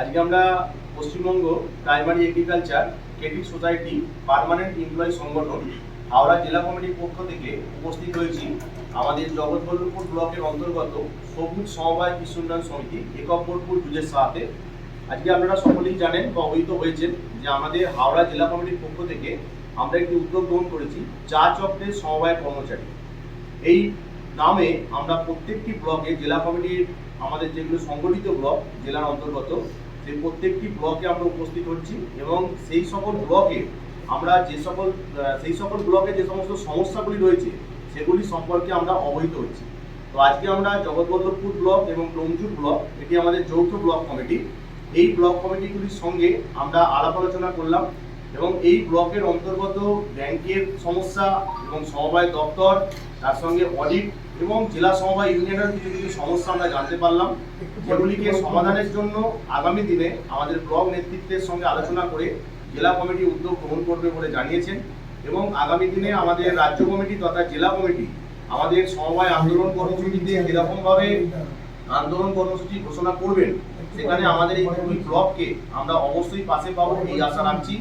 আজকে আমরা Paschimbanga primary agriculture credit society permanent employee সংগঠন, হাওড়া জেলা কমিটির পক্ষ থেকে উপস্থিত হয়েছি আমাদের জগৎবল্লভপুর ব্লকের অন্তর্গত সবুজ সমবায় কৃষি উন্নয়ন সমিতি একব্বরপুর জুজের সাথে আজকে আপনারা সকলেই জানেন বা অবহিত হয়েছেন যে আমাদের হাওড়া জেলা কমিটির পক্ষ থেকে আমরা একটি উদ্যোগ গ্রহণ করেছি, চা চক্রের সমবায় কর্মচারী। এই নামে আমরা প্রত্যেকটি ব্লকে জেলা কমিটির আমাদের যেগুলো সংগঠিত ব্লক, জেলার অন্তর্গত সেই প্রত্যেকটি ব্লকে আমরা উপস্থিত হচ্ছি এবং সেই সকল ব্লকে আমরা যে সকল সেই সকল ব্লকে যে সমস্ত সমস্যাগুলি রয়েছে, সেগুলি সম্পর্কে আমরা অবহিত হচ্ছি। তো আজকে আমরা জগৎবল্লভপুর ব্লক এবং ডোমজুর ব্লক, এটি আমাদের যৌথ ব্লক কমিটি, এই ব্লক কমিটিগুলির সঙ্গে আমরা আলাপ আলোচনা করলাম। এবং এই ব্লকের অন্তর্গত ব্যাংকের সমস্যা এবং সমবায় দপ্তর, তার সঙ্গে অডিট এবং জেলা সমবায় ইউনিয়নের কিছু কিছু সমস্যা আমরা জানতে পারলাম। যেগুলিকে সমাধানের জন্য আগামী দিনে আমাদের ব্লক নেতৃত্বের সঙ্গে আলোচনা করে জেলা কমিটি উদ্যোগ গ্রহণ করবে বলে জানিয়েছেন এবং আগামী দিনে আমাদের রাজ্য কমিটি তথা জেলা কমিটি আমাদের সমবায় আন্দোলন কর্মসূচিতে যেরকমভাবে আন্দোলন কর্মসূচি ঘোষণা করবেন, সেখানে আমাদের এই ব্লককে আমরা অবশ্যই পাশে পাবো, এই আশা রাখছি।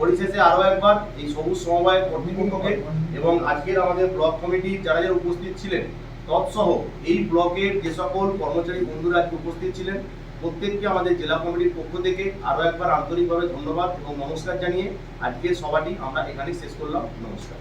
পরিশেষে আরও একবার এই সবুজ সমবায় কর্তৃপক্ষকে এবং আজকের আমাদের ব্লক কমিটি যারা যারা উপস্থিত ছিলেন, তৎসহ এই ব্লকের যে সকল কর্মচারী বন্ধুরা উপস্থিত ছিলেন, প্রত্যেককে আমাদের জেলা কমিটির পক্ষ থেকে আরও একবার আন্তরিকভাবে ধন্যবাদ এবং নমস্কার জানিয়ে আজকের সভাটি আমরা এখানে শেষ করলাম। নমস্কার।